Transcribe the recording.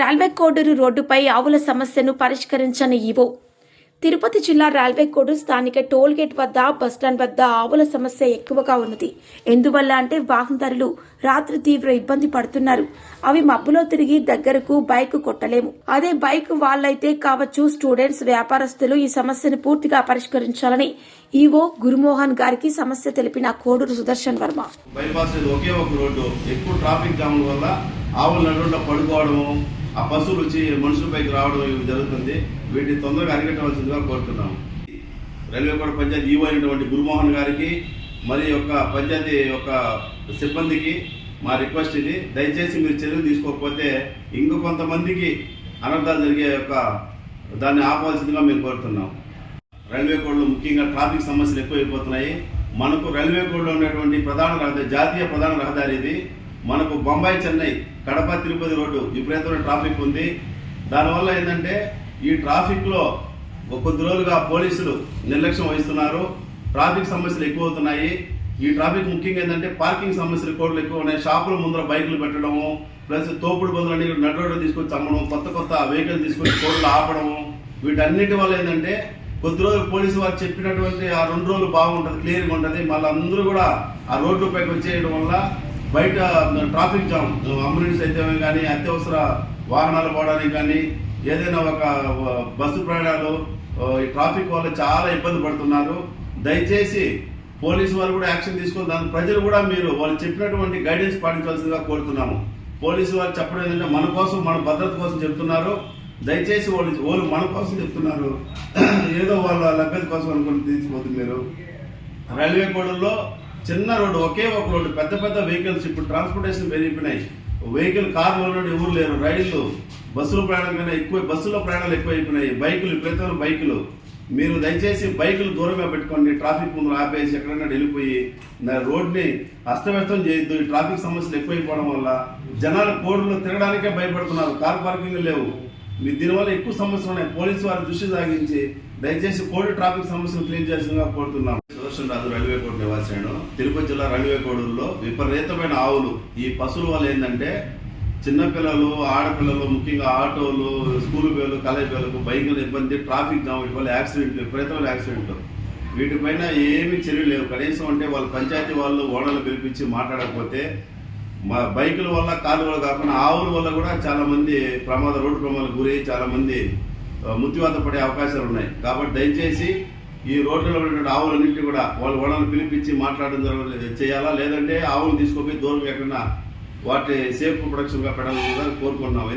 Railway Koduru రోడ్డుపై ఆవుల సమస్యను పరిష్కరించని ఈవో. తిరుపతి జిల్లా రైల్వే కోడూరు స్థానిక టోల్ గేట్ వద్ద బస్టాండ్ వద్ద ఆవుల సమస్య ఎక్కువగా ఉన్నది. ఎందువల్ల అంటే వాహనదారులు రాత్రి తీవ్ర ఇబ్బంది పడుతున్నారు. అవి మబ్బులో తిరిగి దగ్గరకు బైక్ కొట్టలేము. అదే బైక్ వాళ్ళైతే కావచ్చు స్టూడెంట్స్ వ్యాపారస్తులు ఈ సమస్యను పూర్తిగా పరిష్కరించాలని ఈవో గురుమోహన్ గారికి సమస్య తెలిపిన కోడూరు సుదర్శన్ వర్మ. బైపాస్ ఒకే ఒక రోడ్డు. ఎక్కువ ట్రాఫిక్ జామ్ వల్ల ఆవులు నడుంట పడుకోవడము ఆ పశువులు వచ్చి మనుషులపైకి రావడం ఇవి జరుగుతుంది. వీటిని తొందరగా అరికట్టవలసిందిగా కోరుతున్నాం రైల్వే కోట పంచాయతీ ఈవో అయినటువంటి గురుమోహన్ గారికి మరి యొక్క పంచాయతీ యొక్క సిబ్బందికి మా రిక్వెస్ట్ ఇది. దయచేసి మీరు చర్యలు తీసుకోకపోతే ఇంక కొంతమందికి అనర్థాలు జరిగే యొక్క దాన్ని ఆపవలసిందిగా మేము కోరుతున్నాం రైల్వే కోడ్లో ముఖ్యంగా ట్రాఫిక్ సమస్యలు ఎక్కువైపోతున్నాయి. మనకు రైల్వే కోడ్లో ఉన్నటువంటి ప్రధాన రహదారి జాతీయ ప్రధాన రహదారి ఇది. మనకు బొంబాయి చెన్నై కడప తిరుపతి రోడ్డు విపరీతమైన ట్రాఫిక్ ఉంది. దానివల్ల ఏంటంటే ఈ ట్రాఫిక్లో కొద్ది రోజులుగా పోలీసులు నిర్లక్ష్యం వహిస్తున్నారు. ట్రాఫిక్ సమస్యలు ఎక్కువ అవుతున్నాయి ఈ ట్రాఫిక్ ముఖ్యంగా ఏంటంటే పార్కింగ్ సమస్యలు కూడా ఎక్కువ ఉన్నాయి. షాపుల ముందర బైకులు పెట్టడము ప్లస్ తోపుడు బంధువులని నడు రోడ్డు తీసుకొచ్చి అమ్మడం కొత్త కొత్త వెహికల్ తీసుకొచ్చి కోడ్లు ఆపడము. వీటన్నిటి వల్ల ఏంటంటే కొద్ది రోజులు పోలీసు వారు చెప్పినటువంటి ఆ రెండు రోజులు బాగుంటుంది క్లియర్గా ఉంటుంది. మళ్ళీ అందరూ కూడా ఆ రోడ్లపైకి వచ్చేయడం వల్ల బయట ట్రాఫిక్ జామ్ అంబులెన్స్ అయితే కానీ అత్యవసర వాహనాలు పోవడానికి కానీ ఏదైనా ఒక బస్సు ప్రయాణాలు ఈ ట్రాఫిక్ వల్ల చాలా ఇబ్బంది పడుతున్నారు. దయచేసి పోలీసు వారు కూడా యాక్షన్ తీసుకొని దాని ప్రజలు కూడా మీరు వాళ్ళు చెప్పినటువంటి గైడెన్స్ పాటించాల్సిందిగా కోరుతున్నాము. పోలీసు వారు చెప్పడం ఏంటంటే మన కోసం మన భద్రత కోసం చెప్తున్నారు. దయచేసి వాళ్ళు వాళ్ళు మన కోసం చెప్తున్నారు. ఏదో వాళ్ళ లభ్యత కోసం అనుకుని తీసుకోవద్దు మీరు. రైల్వే కోడల్లో చిన్న రోడ్డు ఒకే ఒక రోడ్డు పెద్ద పెద్ద వెహికల్స్ ఇప్పుడు ట్రాన్స్పోర్టేషన్ పెరిగిపోయినాయి వెహికల్ కార్లు నుండి ఎవరు లేరు. రైళ్ళు బస్సులు ప్రయాణం కన్నా ఎక్కువ బస్సులో ప్రయాణాలు ఎక్కువ అయిపోయినాయి బైకులు విపరీతమైన బైకులు. మీరు దయచేసి బైకులు దూరంగా పెట్టుకోండి. ట్రాఫిక్ ముందు ఆపేసి ఎక్కడైనా వెళ్ళిపోయి నా రోడ్ని అస్తవ్యస్తం చేయొద్దు. ఈ ట్రాఫిక్ సమస్యలు ఎక్కువైపోవడం వల్ల జనాలు కోడ్లు తిరగడానికే భయపడుతున్నారు. కార్ పార్కింగ్ లేవు. మీ దీనివల్ల ఎక్కువ సమస్యలు ఉన్నాయి. పోలీసు వారి దృష్టి సాగించి దయచేసి కోడి ట్రాఫిక్ సమస్యలు క్లీన్ చేసిందిగా కోరుతున్నాం. సుదర్శన్ రాజు రైల్వే కోడ్ నివాసాను తిరుపతి జిల్లా రైల్వే కోడూరులో విపరీతమైన ఆవులు. ఈ పశువుల వల్ల ఏంటంటే చిన్నపిల్లలు ఆడపిల్లలు ముఖ్యంగా ఆటోలు స్కూల్ పిల్లలు కాలేజ్ పిల్లలకు బైకుల ఇబ్బంది ట్రాఫిక్ జామ్ వీటి వల్ల యాక్సిడెంట్లు విపరీతమైన యాక్సిడెంట్లు. వీటిపైన ఏమీ చర్యలు లేవు. కనీసం అంటే వాళ్ళ పంచాయతీ వాళ్ళు ఓనర్లు పిలిపించి మాట్లాడకపోతే మా బైకుల వల్ల కార్ల వల్ల కాకుండా ఆవుల వల్ల కూడా చాలామంది ప్రమాద రోడ్డు ప్రమాదాలకు గురై చాలామంది మృత్యువాత పడే అవకాశాలు ఉన్నాయి. కాబట్టి దయచేసి ఈ రోడ్లలో ఉన్నటువంటి ఆవులన్నింటినీ కూడా వాళ్ళ ఓనర్లు పిలిపించి మాట్లాడడం జరగ చేయాలా? లేదంటే ఆవులు తీసుకుపోయి దూరం ఎక్కడన్నా వాటి సేఫ్ ప్రొడక్షన్గా పెట్టాలని కూడా కోరుకున్నాం